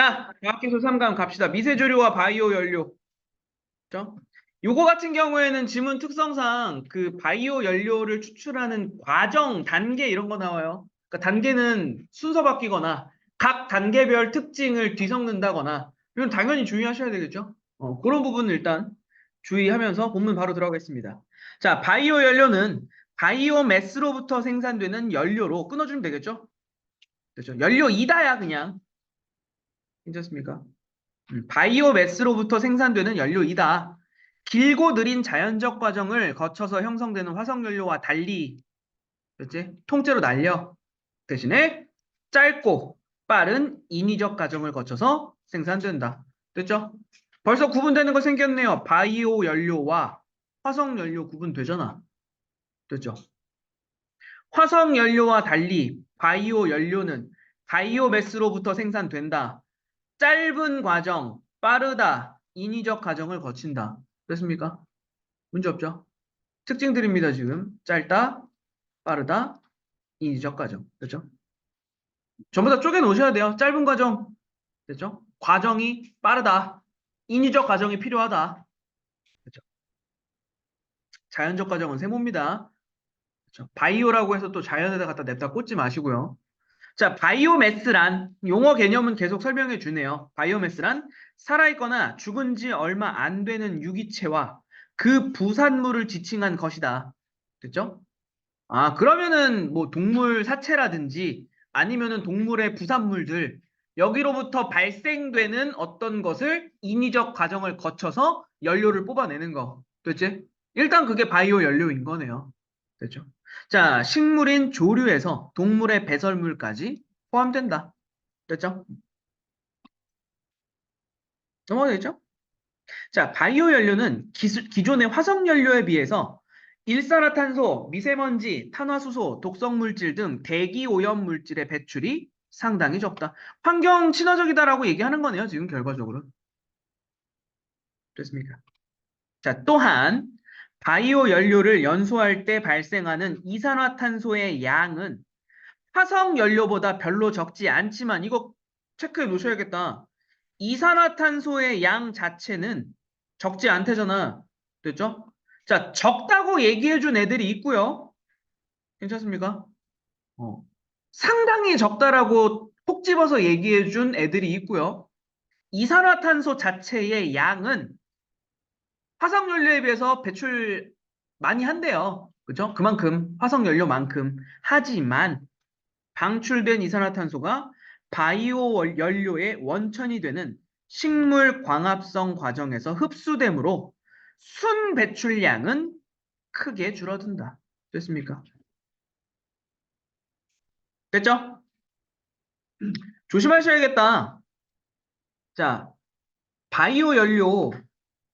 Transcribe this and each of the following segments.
자, 과학기술 3강 갑시다. 미세조류와 바이오 연료. 그죠? 요거 같은 경우에는 지문 특성상 그 바이오 연료를 추출하는 과정, 단계 이런 거 나와요. 그러니까 단계는 순서 바뀌거나 각 단계별 특징을 뒤섞는다거나 이건 당연히 주의하셔야 되겠죠. 어, 그런 부분은 일단 주의하면서 본문 바로 들어가겠습니다. 자, 바이오 연료는 바이오 매스로부터 생산되는 연료로 끊어주면 되겠죠? 그렇죠. 연료 이다야 그냥. 괜찮습니까? 음, 바이오 매스로부터 생산되는 연료이다. 길고 느린 자연적 과정을 거쳐서 형성되는 화석연료와 달리 그렇지? 통째로 날려 대신에 짧고 빠른 인위적 과정을 거쳐서 생산된다. 됐죠? 벌써 구분되는 거 생겼네요. 바이오 연료와 화석 연료 구분되잖아. 됐죠? 화석 연료와 달리 바이오 연료는 바이오 매스로부터 생산된다. 짧은 과정, 빠르다, 인위적 과정을 거친다. 됐습니까? 문제 없죠? 특징들입니다, 지금. 짧다, 빠르다, 인위적 과정. 됐죠? 전부 다 쪼개 놓으셔야 돼요. 짧은 과정. 됐죠? 과정이 빠르다. 인위적 과정이 필요하다. 됐죠? 자연적 과정은 세모입니다. 바이오라고 해서 또 자연에다 갖다 냅다 꽂지 마시고요. 자, 바이오매스란 용어 개념은 계속 설명해 주네요. 바이오매스란 살아있거나 죽은 지 얼마 안 되는 유기체와 그 부산물을 지칭한 것이다. 됐죠? 아, 그러면은 뭐 동물 사체라든지 아니면은 동물의 부산물들 여기로부터 발생되는 어떤 것을 인위적 과정을 거쳐서 연료를 뽑아내는 거. 됐지? 일단 그게 바이오 연료인 거네요. 됐죠? 자, 식물인 조류에서 동물의 배설물까지 포함된다. 됐죠? 넘어가겠죠? 자, 바이오 연료는 기수, 기존의 화석 연료에 비해서 일산화탄소, 미세먼지, 탄화수소, 독성물질 등 대기 오염 물질의 배출이 상당히 적다. 환경 친화적이다라고 얘기하는 거네요, 지금 결과적으로. 됐습니까? 자, 또한 바이오 연료를 연소할 때 발생하는 이산화탄소의 양은 화석 연료보다 별로 적지 않지만 이거 체크해 놓으셔야겠다. 이산화탄소의 양 자체는 적지 않대잖아. 됐죠? 자, 적다고 얘기해 준 애들이 있고요. 괜찮습니까? 어. 상당히 적다라고 콕 집어서 얘기해 준 애들이 있고요. 이산화탄소 자체의 양은 화석 연료에 비해서 배출 많이 한대요. 그죠? 그만큼 화석 연료만큼. 하지만 방출된 이산화탄소가 바이오 연료의 원천이 되는 식물 광합성 과정에서 흡수되므로 순 배출량은 크게 줄어든다. 됐습니까? 됐죠? 조심하셔야겠다. 자, 바이오 연료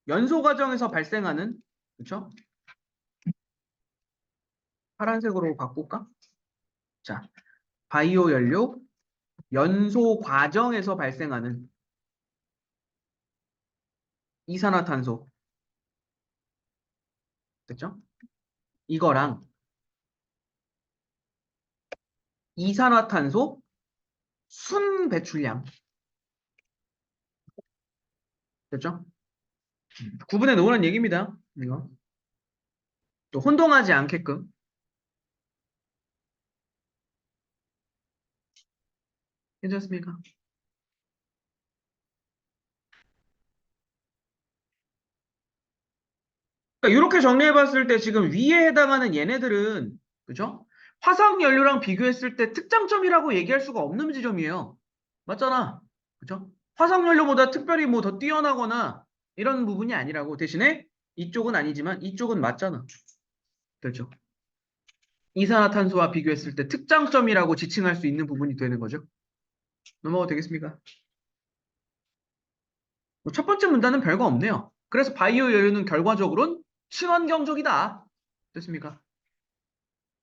연소 과정에서 발생하는 그렇죠? 파란색으로 바꿀까? 자, 바이오 연료 연소 과정에서 발생하는 이산화탄소 됐죠? 이거랑 이산화탄소 순 배출량 됐죠? 구분해 놓으란 얘기입니다. 이거. 또 혼동하지 않게끔. 괜찮습니까? 그러니까 이렇게 정리해 봤을 때 지금 위에 해당하는 얘네들은 그죠? 화석 연료랑 비교했을 때 특장점이라고 얘기할 수가 없는 지점이에요. 맞잖아. 그죠? 화석 연료보다 특별히 뭐 더 뛰어나거나 이런 부분이 아니라고 대신에 이쪽은 아니지만 이쪽은 맞잖아. 그렇죠? 이산화탄소와 비교했을 때 특장점이라고 지칭할 수 있는 부분이 되는 거죠. 넘어가도 되겠습니까? 뭐첫 번째 문단은 별거 없네요. 그래서 바이오 연료는 결과적으로는 친환경적이다. 됐습니까?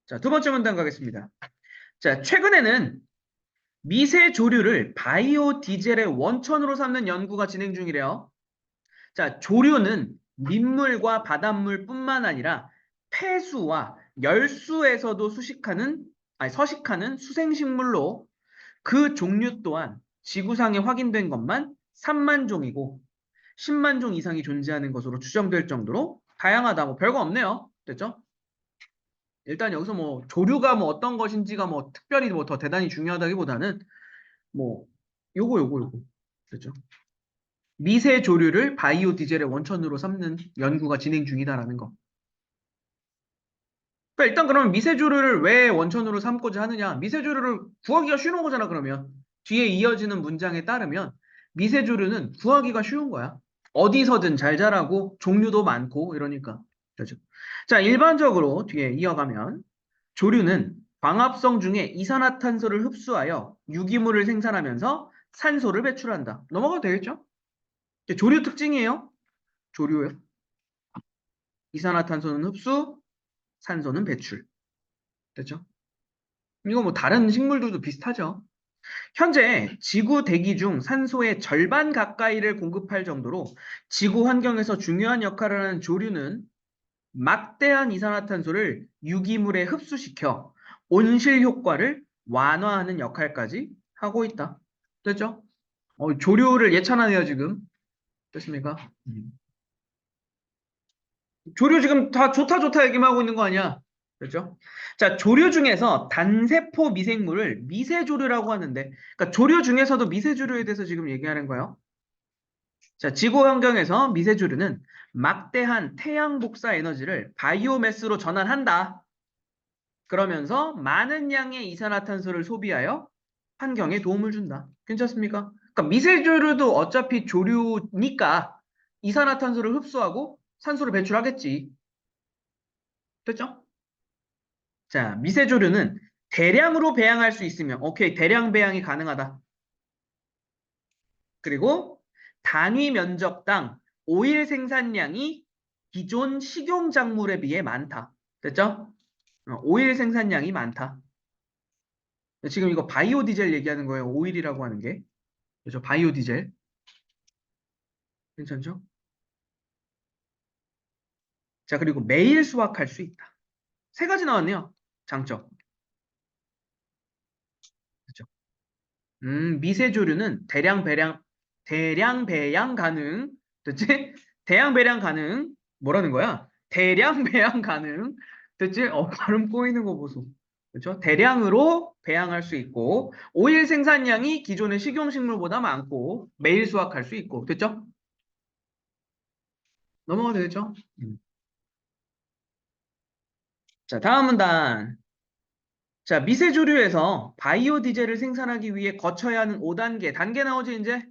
자, 두 번째 문단 가겠습니다. 자, 최근에는 미세 조류를 바이오 디젤의 원천으로 삼는 연구가 진행 중이래요. 자, 조류는 민물과 바닷물뿐만 아니라 폐수와 열수에서도 수식하는 아니 서식하는 수생식물로 그 종류 또한 지구상에 확인된 것만 3만 종이고 10만 종 이상이 존재하는 것으로 추정될 정도로 다양하다. 뭐 별거 없네요. 됐죠? 일단 여기서 뭐 조류가 뭐 어떤 것인지가 뭐 특별히 뭐 더 대단히 중요하다기보다는 뭐 요거 요거 요거 됐죠? 미세 조류를 바이오 디젤의 원천으로 삼는 연구가 진행 중이다라는 거. 그러니까 일단 그러면 미세 조류를 왜 원천으로 삼고자 하느냐? 미세 조류를 구하기가 쉬운 거잖아 그러면. 뒤에 이어지는 문장에 따르면 미세 조류는 구하기가 쉬운 거야. 어디서든 잘 자라고 종류도 많고 이러니까. 그죠? 자, 일반적으로 뒤에 이어가면 조류는 광합성 중에 이산화탄소를 흡수하여 유기물을 생산하면서 산소를 배출한다. 넘어가도 되겠죠? 조류 특징이에요. 조류요. 이산화탄소는 흡수, 산소는 배출. 됐죠? 이거 뭐 다른 식물들도 비슷하죠. 현재 지구 대기 중 산소의 절반 가까이를 공급할 정도로 지구 환경에서 중요한 역할을 하는 조류는 막대한 이산화탄소를 유기물에 흡수시켜 온실 효과를 완화하는 역할까지 하고 있다. 됐죠? 어, 조류를 예찬하네요, 지금. 됐습니까? 음. 조류 지금 다 좋다 좋다 얘기만 하고 있는 거 아니야? 그렇죠? 자, 조류 중에서 단세포 미생물을 미세조류라고 하는데, 그러니까 조류 중에서도 미세조류에 대해서 지금 얘기하는 거예요. 자, 지구 환경에서 미세조류는 막대한 태양 복사 에너지를 바이오매스로 전환한다. 그러면서 많은 양의 이산화탄소를 소비하여 환경에 도움을 준다. 괜찮습니까? 그러니까 미세조류도 어차피 조류니까 이산화탄소를 흡수하고 산소를 배출하겠지. 됐죠? 자, 미세조류는 대량으로 배양할 수 있으면, 오케이, 대량 배양이 가능하다. 그리고 단위 면적당 오일 생산량이 기존 식용 작물에 비해 많다. 됐죠? 어, 오일 생산량이 많다. 지금 이거 바이오 디젤 얘기하는 거예요. 오일이라고 하는 게. 그죠? 바이오 디젤. 괜찮죠? 자, 그리고 매일 수확할 수 있다. 세 가지 나왔네요. 장점. 그죠? 음, 미세조류는 대량 배량, 대량 배양 가능. 됐지? 대량 배량 가능. 뭐라는 거야? 대량 배양 가능. 됐지? 어, 발음 꼬이는 거 보소. 그렇죠? 대량으로 배양할 수 있고 오일 생산량이 기존의 식용식물보다 많고 매일 수확할 수 있고 됐죠? 넘어가도 되겠죠? 음. 자, 다음 문단. 자, 미세조류에서 바이오 디젤을 생산하기 위해 거쳐야 하는 5단계. 단계 나오지, 이제?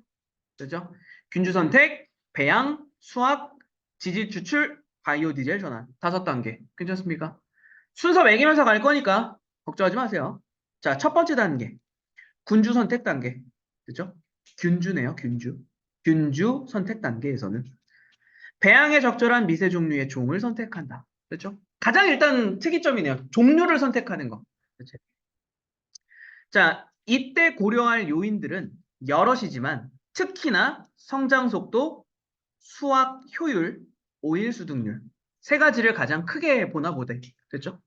그죠? 균주 선택, 배양, 수확, 지질 추출, 바이오 디젤 전환. 다섯 단계. 괜찮습니까? 순서 매기면서 갈 거니까 걱정하지 마세요. 자, 첫 번째 단계. 군주 선택 단계. 그죠? 균주네요, 균주. 균주 선택 단계에서는 배양에 적절한 미세 종류의 종을 선택한다. 그렇죠? 가장 일단 특이점이네요. 종류를 선택하는 거. 그렇죠? 자, 이때 고려할 요인들은 여럿이지만 특히나 성장 속도, 수확 효율, 오일 수득률 세 가지를 가장 크게 보나 보대. 그렇죠?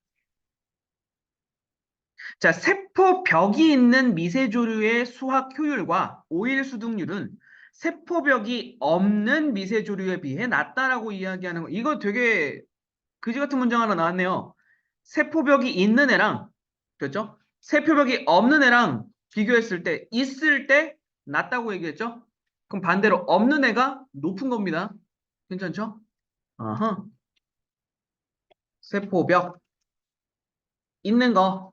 자, 세포벽이 있는 미세조류의 수확 효율과 오일 수득률은 세포벽이 없는 미세조류에 비해 낮다라고 이야기하는 거. 이거 되게 그지 같은 문장 하나 나왔네요. 세포벽이 있는 애랑 그렇죠? 세포벽이 없는 애랑 비교했을 때 있을 때 낮다고 얘기했죠? 그럼 반대로 없는 애가 높은 겁니다. 괜찮죠? 아하. 세포벽 있는 거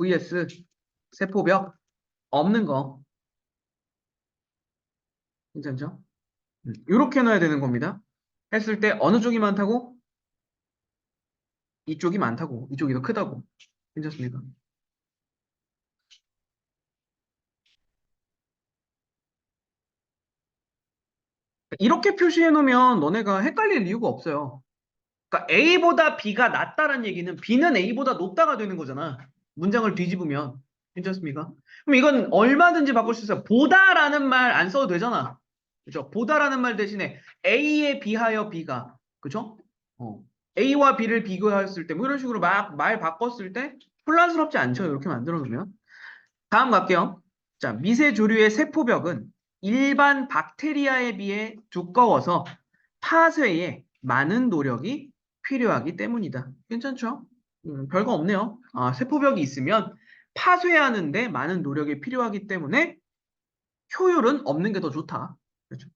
vs 세포벽 없는 거 괜찮죠? 이렇게 넣어야 되는 겁니다. 했을 때 어느 쪽이 많다고? 이쪽이 많다고. 이쪽이 더 크다고. 괜찮습니까? 이렇게 표시해 놓으면 너네가 헷갈릴 이유가 없어요. 그러니까 A보다 B가 낫다는 얘기는 B는 A보다 높다가 되는 거잖아. 문장을 뒤집으면. 괜찮습니까? 그럼 이건 얼마든지 바꿀 수 있어요. 보다라는 말 안 써도 되잖아. 그죠? 보다라는 말 대신에 A에 비하여 B가. 그죠? 어. A와 B를 비교했을 때, 뭐 이런 식으로 막 말 바꿨을 때 혼란스럽지 않죠? 이렇게 만들어 놓으면. 다음 갈게요. 자, 미세 조류의 세포벽은 일반 박테리아에 비해 두꺼워서 파쇄에 많은 노력이 필요하기 때문이다. 괜찮죠? 음, 별거 없네요. 아, 세포벽이 있으면 파쇄하는데 많은 노력이 필요하기 때문에 효율은 없는 게 더 좋다. 그렇죠?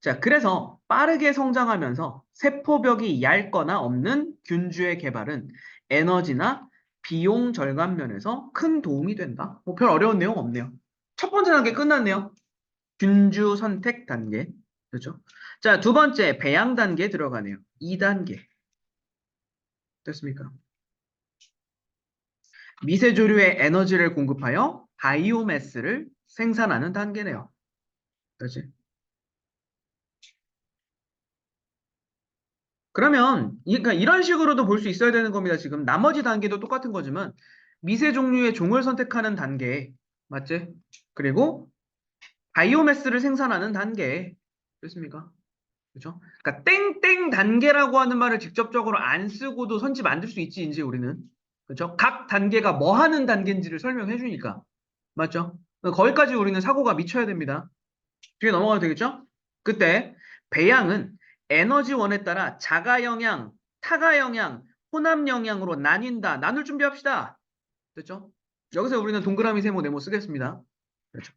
자, 그래서 빠르게 성장하면서 세포벽이 얇거나 없는 균주의 개발은 에너지나 비용 절감 면에서 큰 도움이 된다. 뭐 별 어려운 내용 없네요. 첫 번째 단계 끝났네요. 균주 선택 단계. 그렇죠? 자, 두 번째 배양 단계 들어가네요. 2단계. 됐습니까? 미세조류에 에너지를 공급하여 바이오매스를 생산하는 단계네요. 그렇지? 그러면 이- 그러니까 이런 식으로도 볼 수 있어야 되는 겁니다. 지금 나머지 단계도 똑같은 거지만 미세 종류의 종을 선택하는 단계 맞지? 그리고 바이오매스를 생산하는 단계 됐습니까? 그렇죠? 그러니까 땡땡 단계라고 하는 말을 직접적으로 안 쓰고도 선지 만들 수 있지 이제 우리는 그렇죠? 각 단계가 뭐 하는 단계인지를 설명해 주니까 맞죠? 거기까지 우리는 사고가 미쳐야 됩니다. 뒤에 넘어가도 되겠죠? 그때 배양은 에너지원에 따라 자가 영향, 타가 영향, 혼합 영향으로 나뉜다. 나눌 준비합시다. 됐죠? 여기서 우리는 동그라미 세모 네모 쓰겠습니다. 그렇죠?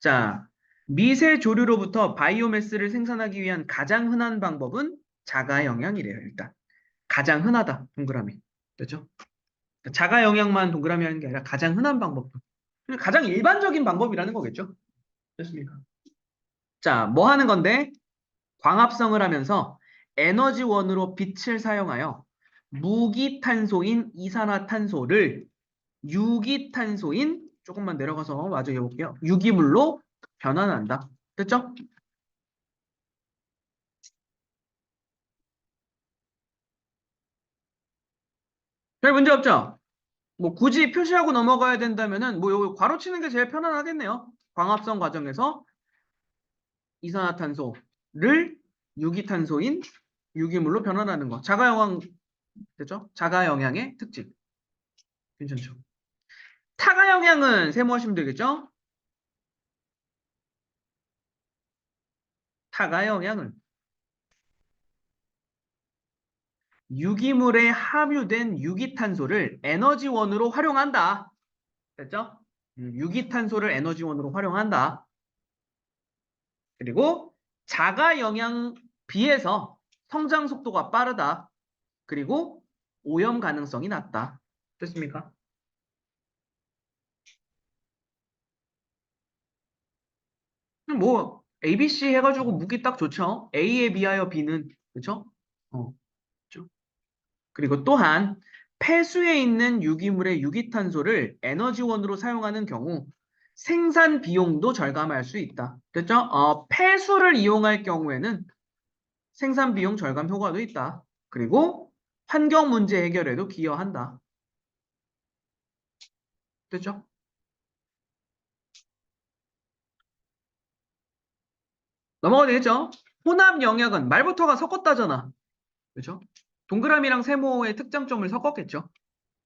자, 미세 조류로부터 바이오매스를 생산하기 위한 가장 흔한 방법은 자가 영향이래요. 일단 가장 흔하다. 동그라미. 됐죠? 자가 영향만 동그라미 하는 게 아니라 가장 흔한 방법. 가장 일반적인 방법이라는 거겠죠? 됐습니까? 자, 뭐 하는 건데? 광합성을 하면서 에너지원으로 빛을 사용하여 무기탄소인 이산화탄소를 유기탄소인 조금만 내려가서 마저 해볼게요. 유기물로 변환한다. 됐죠? 별 문제 없죠? 뭐 굳이 표시하고 넘어가야 된다면은 뭐 여기 괄호 치는 게 제일 편안하겠네요. 광합성 과정에서 이산화탄소를 유기탄소인 유기물로 변환하는 거. 자가 영향 됐죠? 자가 영향의 특징. 괜찮죠? 타가 영향은 세모하시면 되겠죠? 타가 영향은 유기물에 함유된 유기탄소를 에너지원으로 활용한다. 됐죠? 음, 유기탄소를 에너지원으로 활용한다. 그리고 자가 영향 비해서 성장 속도가 빠르다. 그리고 오염 가능성이 낮다. 됐습니까? 뭐 ABC 해가지고 묻기 딱 좋죠. A에 비하여 B는 그렇죠? 어? 그리고 또한 폐수에 있는 유기물의 유기탄소를 에너지원으로 사용하는 경우 생산 비용도 절감할 수 있다. 됐죠? 어, 폐수를 이용할 경우에는 생산 비용 절감 효과도 있다. 그리고 환경 문제 해결에도 기여한다. 됐죠? 넘어가 되겠죠? 혼합 영역은 말부터가 섞었다잖아. 그렇죠? 동그라미랑 세모의 특장점을 섞었겠죠?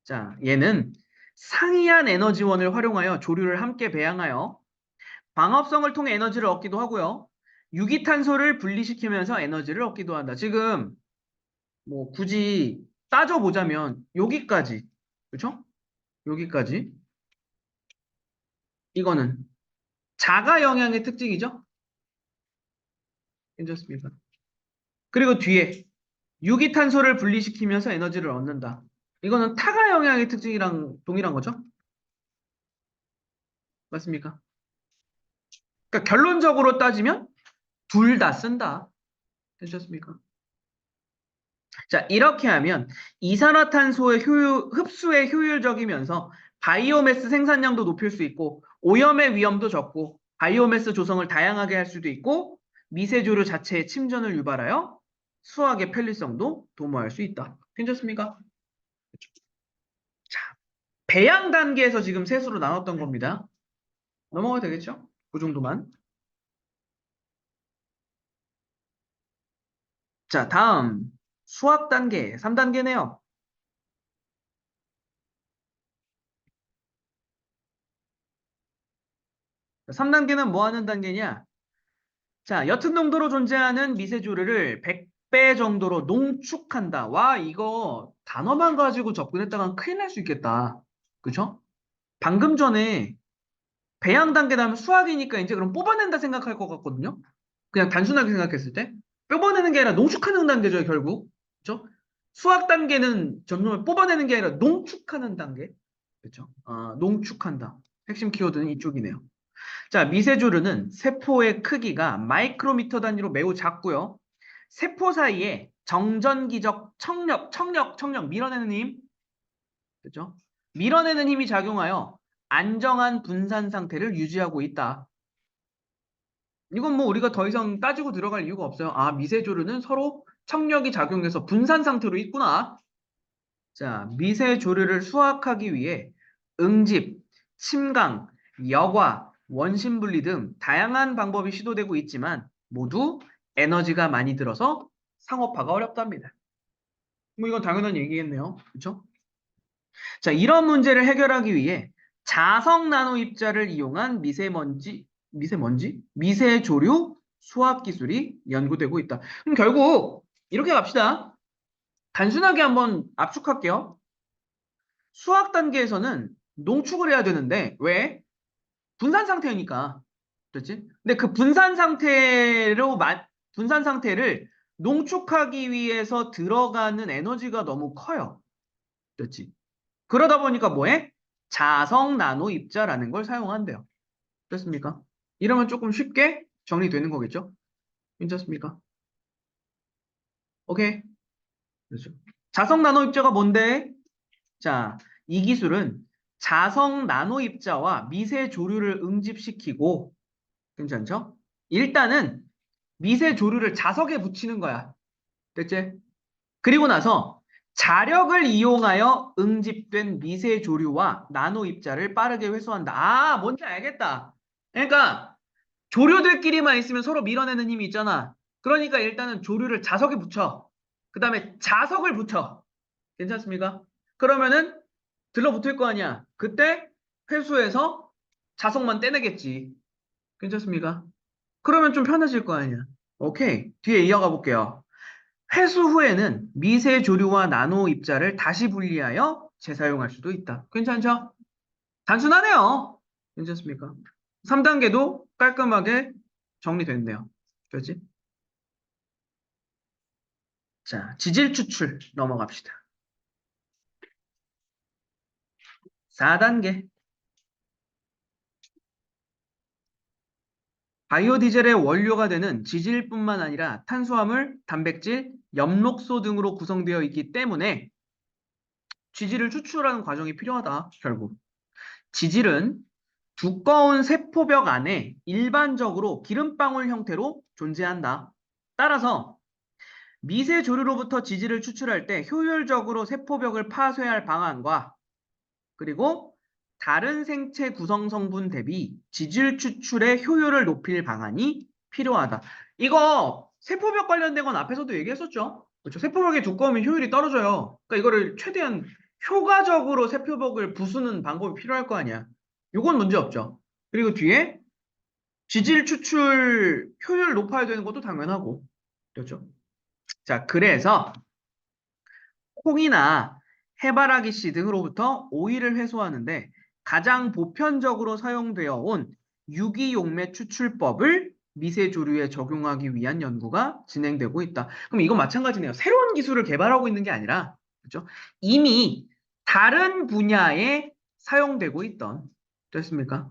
자, 얘는 상이한 에너지원을 활용하여 조류를 함께 배양하여 광합성을 통해 에너지를 얻기도 하고요. 유기탄소를 분리시키면서 에너지를 얻기도 한다. 지금 뭐 굳이 따져보자면 여기까지 그렇죠? 여기까지 이거는 자가 영향의 특징이죠? 괜찮습니까? 그리고 뒤에 유기탄소를 분리시키면서 에너지를 얻는다. 이거는 타가 영향의 특징이랑 동일한 거죠? 맞습니까? 그러니까 결론적으로 따지면 둘 다 쓴다. 괜찮습니까? 자, 이렇게 하면 이산화탄소의 효율, 흡수에 효율적이면서 바이오매스 생산량도 높일 수 있고 오염의 위험도 적고 바이오매스 조성을 다양하게 할 수도 있고 미세조류 자체의 침전을 유발하여 수학의 편리성도 도모할 수 있다. 괜찮습니까? 자, 배양 단계에서 지금 셋으로 나눴던 겁니다. 넘어가도 되겠죠? 그 정도만. 자, 다음 수학 단계 3단계네요. 3단계는 뭐 하는 단계냐? 자, 옅은 농도로 존재하는 미세조류를 100 배 정도로 농축한다. 와, 이거 단어만 가지고 접근했다간 큰일 날 수 있겠다. 그쵸? 방금 전에 배양 단계 다음에 수학이니까 이제 그럼 뽑아낸다 생각할 것 같거든요. 그냥 단순하게 생각했을 때. 뽑아내는 게 아니라 농축하는 단계죠, 결국. 그쵸? 수학 단계는 점점 뽑아내는 게 아니라 농축하는 단계. 그쵸? 아, 농축한다. 핵심 키워드는 이쪽이네요. 자, 미세조류는 세포의 크기가 마이크로미터 단위로 매우 작고요. 세포 사이에 정전기적 청력, 청력, 청력, 밀어내는 힘. 그죠? 밀어내는 힘이 작용하여 안정한 분산 상태를 유지하고 있다. 이건 뭐 우리가 더 이상 따지고 들어갈 이유가 없어요. 아, 미세조류는 서로 청력이 작용해서 분산 상태로 있구나. 자, 미세조류를 수확하기 위해 응집, 침강, 여과, 원심분리 등 다양한 방법이 시도되고 있지만 모두 에너지가 많이 들어서 상업화가 어렵답니다. 뭐 이건 당연한 얘기겠네요. 그렇죠? 자, 이런 문제를 해결하기 위해 자석 나노 입자를 이용한 미세먼지, 미세먼지? 미세조류 수학 기술이 연구되고 있다. 그럼 결국 이렇게 갑시다. 단순하게 한번 압축할게요. 수학 단계에서는 농축을 해야 되는데 왜? 분산 상태니까. 그렇지? 근데 그 분산 상태로 마- 분산 상태를 농축하기 위해서 들어가는 에너지가 너무 커요. 그렇지? 그러다 보니까 뭐해? 자석 나노 입자라는 걸 사용한대요. 됐습니까? 이러면 조금 쉽게 정리되는 거겠죠? 괜찮습니까? 오케이. 그렇죠. 자석 나노 입자가 뭔데? 자, 이 기술은 자석 나노 입자와 미세 조류를 응집시키고 괜찮죠? 일단은 미세 조류를 자석에 붙이는 거야. 됐지? 그리고 나서 자력을 이용하여 응집된 미세 조류와 나노 입자를 빠르게 회수한다. 아, 뭔지 알겠다. 그러니까 조류들끼리만 있으면 서로 밀어내는 힘이 있잖아. 그러니까 일단은 조류를 자석에 붙여. 그 다음에 자석을 붙여. 괜찮습니까? 그러면은 들러붙을 거 아니야. 그때 회수해서 자석만 떼내겠지. 괜찮습니까? 그러면 좀 편해질 거 아니야. 오케이. 뒤에 이어가 볼게요. 회수 후에는 미세 조류와 나노 입자를 다시 분리하여 재사용할 수도 있다. 괜찮죠? 단순하네요. 괜찮습니까? 3단계도 깔끔하게 정리됐네요. 그렇지? 자, 지질 추출 넘어갑시다. 4단계. 바이오디젤의 원료가 되는 지질뿐만 아니라 탄수화물, 단백질, 엽록소 등으로 구성되어 있기 때문에 지질을 추출하는 과정이 필요하다, 결국. 지질은 두꺼운 세포벽 안에 일반적으로 기름방울 형태로 존재한다. 따라서 미세 조류로부터 지질을 추출할 때 효율적으로 세포벽을 파쇄할 방안과 그리고 다른 생체 구성 성분 대비 지질 추출의 효율을 높일 방안이 필요하다. 이거 세포벽 관련된 건 앞에서도 얘기했었죠. 그렇죠. 세포벽이 두꺼우면 효율이 떨어져요. 그러니까 이거를 최대한 효과적으로 세포벽을 부수는 방법이 필요할 거 아니야. 이건 문제 없죠. 그리고 뒤에 지질 추출 효율 높아야 되는 것도 당연하고. 그렇죠. 자, 그래서 콩이나 해바라기 씨 등으로부터 오일을 회수하는데 가장 보편적으로 사용되어 온 유기용매 추출법을 미세 조류에 적용하기 위한 연구가 진행되고 있다. 그럼 이건 마찬가지네요. 새로운 기술을 개발하고 있는 게 아니라 그렇죠? 이미 다른 분야에 사용되고 있던 됐습니까?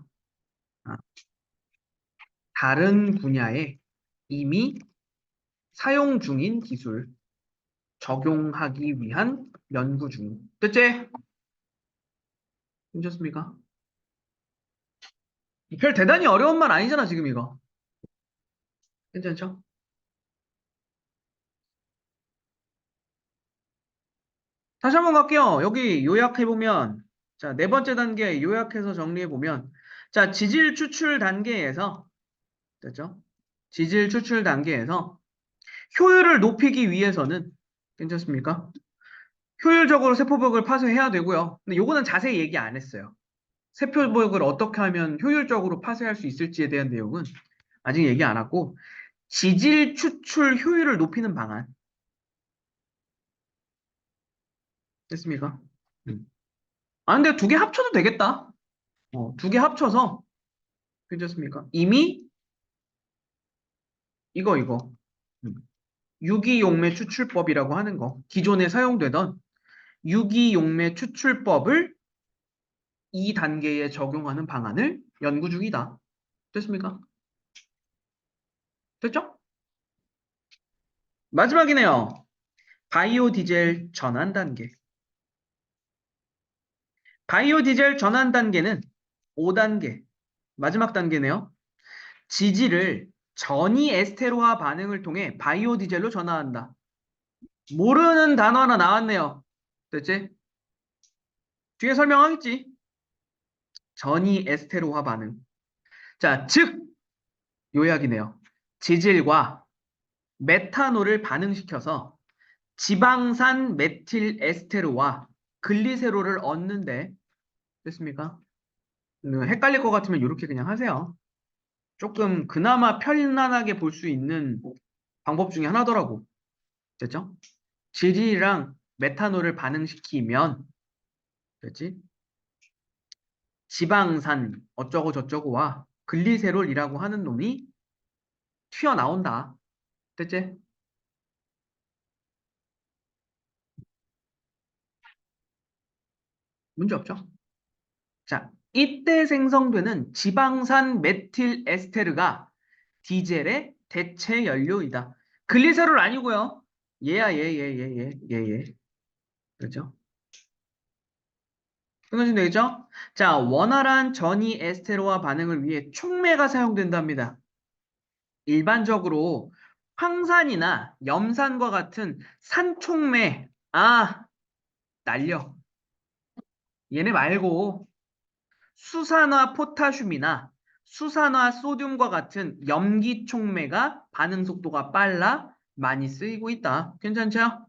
아, 다른 분야에 이미 사용 중인 기술 적용하기 위한 연구 중. 됐지? 괜찮습니까? 별 대단히 어려운 말 아니잖아, 지금 이거. 괜찮죠? 다시 한번 갈게요. 여기 요약해보면, 자, 네 번째 단계 요약해서 정리해보면, 자, 지질 추출 단계에서, 됐죠? 지질 추출 단계에서 효율을 높이기 위해서는, 괜찮습니까? 효율적으로 세포벽을 파쇄해야 되고요. 근데 요거는 자세히 얘기 안 했어요. 세표복을 어떻게 하면 효율적으로 파쇄할 수 있을지에 대한 내용은 아직 얘기 안 하고 지질 추출 효율을 높이는 방안 됐습니까? 음. 아 근데 두 개 합쳐도 되겠다. 어, 두 개 합쳐서 괜찮습니까? 이미 이거 이거 음. 유기용매 추출법이라고 하는 거 기존에 사용되던 유기용매 추출법을 2단계에 적용하는 방안을 연구 중이다. 됐습니까? 됐죠? 마지막이네요. 바이오 디젤 전환 단계. 바이오 디젤 전환 단계는 5단계. 마지막 단계네요. 지질을 전이 에스테로화 반응을 통해 바이오 디젤로 전환한다. 모르는 단어 하나 나왔네요. 됐지? 뒤에 설명하겠지. 전이 에스테로화 반응. 자, 즉 요약이네요. 지질과 메탄올을 반응시켜서 지방산 메틸 에스테로와 글리세롤을 얻는데 됐습니까? 음, 헷갈릴 것 같으면 이렇게 그냥 하세요. 조금 그나마 편안하게 볼 수 있는 방법 중에 하나더라고. 됐죠? 지질이랑 메탄올을 반응시키면 됐지? 지방산 어쩌고 저쩌고와 글리세롤이라고 하는 놈이 튀어나온다. 됐지? 문제 없죠? 자, 이때 생성되는 지방산 메틸 에스테르가 디젤의 대체 연료이다. 글리세롤 아니고요. 얘야, 얘, 얘, 얘, 얘, 얘, 얘. 그렇죠? 끊어지면 되겠죠? 자, 원활한 전이 에스테로와 반응을 위해 촉매가 사용된답니다. 일반적으로 황산이나 염산과 같은 산촉매, 아, 날려. 얘네 말고 수산화 포타슘이나 수산화 소듐과 같은 염기 촉매가 반응 속도가 빨라 많이 쓰이고 있다. 괜찮죠?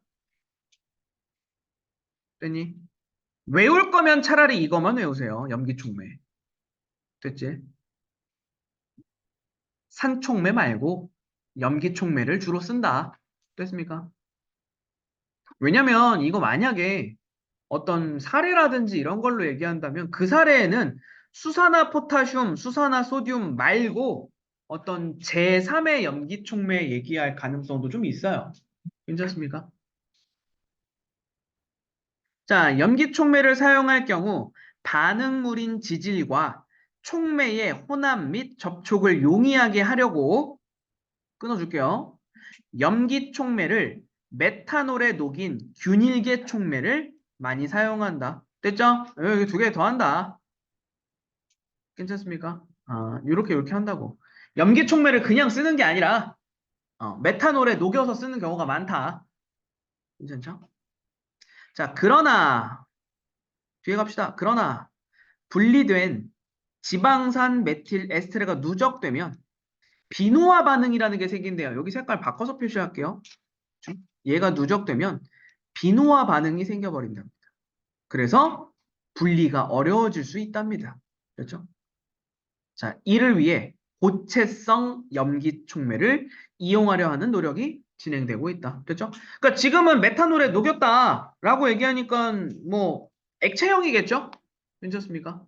됐니? 외울 거면 차라리 이거만 외우세요. 염기 촉매. 됐지? 산촉매 말고 염기 촉매를 주로 쓴다. 됐습니까? 왜냐면 이거 만약에 어떤 사례라든지 이런 걸로 얘기한다면 그 사례에는 수산화 포타슘, 수산화 소듐 말고 어떤 제3의 염기 촉매 얘기할 가능성도 좀 있어요. 괜찮습니까? 자, 염기 촉매를 사용할 경우 반응물인 지질과 촉매의 혼합 및 접촉을 용이하게 하려고 끊어줄게요. 염기 촉매를 메탄올에 녹인 균일계 촉매를 많이 사용한다. 됐죠? 여기 두 개 더 한다. 괜찮습니까? 아, 이렇게 이렇게 한다고. 염기 촉매를 그냥 쓰는 게 아니라 어, 메탄올에 녹여서 쓰는 경우가 많다. 괜찮죠? 자, 그러나 뒤에 갑시다. 그러나 분리된 지방산 메틸 에스테르가 누적되면 비노화 반응이라는 게 생긴대요. 여기 색깔 바꿔서 표시할게요. 얘가 누적되면 비노화 반응이 생겨버린답니다. 그래서 분리가 어려워질 수 있답니다. 그렇죠? 자, 이를 위해 고체성 염기 촉매를 이용하려 하는 노력이 진행되고 있다. 됐죠? 그러니까 지금은 메탄올에 녹였다라고 얘기하니까 뭐 액체형이겠죠? 괜찮습니까?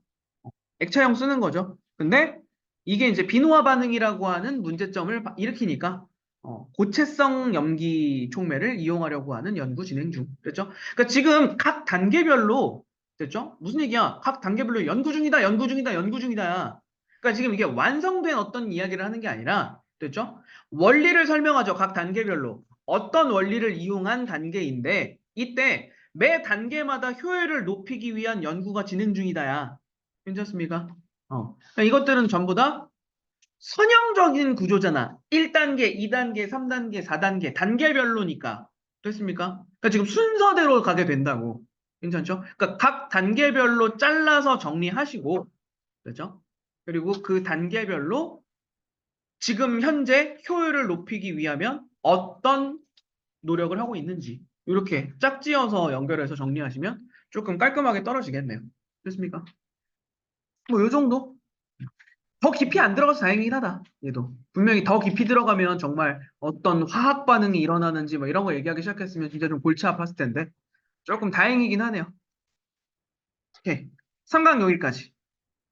액체형 쓰는 거죠. 근데 이게 이제 비노화 반응이라고 하는 문제점을 일으키니까 어, 고체성 염기 촉매를 이용하려고 하는 연구 진행 중. 됐죠? 그러니까 지금 각 단계별로 됐죠? 무슨 얘기야? 각 단계별로 연구 중이다, 연구 중이다, 연구 중이다. 그러니까 지금 이게 완성된 어떤 이야기를 하는 게 아니라 됐죠? 원리를 설명하죠. 각 단계별로. 어떤 원리를 이용한 단계인데 이때 매 단계마다 효율을 높이기 위한 연구가 진행 중이다야. 괜찮습니까? 어. 그러니까 이것들은 전부 다 선형적인 구조잖아. 1단계, 2단계, 3단계, 4단계, 단계별로니까. 됐습니까? 그러니까 지금 순서대로 가게 된다고. 괜찮죠? 그러니까 각 단계별로 잘라서 정리하시고, 그렇죠? 그리고 그 단계별로 지금 현재 효율을 높이기 위하면 어떤 노력을 하고 있는지 이렇게 짝지어서 연결해서 정리하시면 조금 깔끔하게 떨어지겠네요. 됐습니까? 뭐요 정도? 더 깊이 안 들어가서 다행이긴 하다. 얘도. 분명히 더 깊이 들어가면 정말 어떤 화학 반응이 일어나는지 뭐 이런 거 얘기하기 시작했으면 진짜 좀 골치 아팠을 텐데. 조금 다행이긴 하네요. 오케이. 3강 여기까지.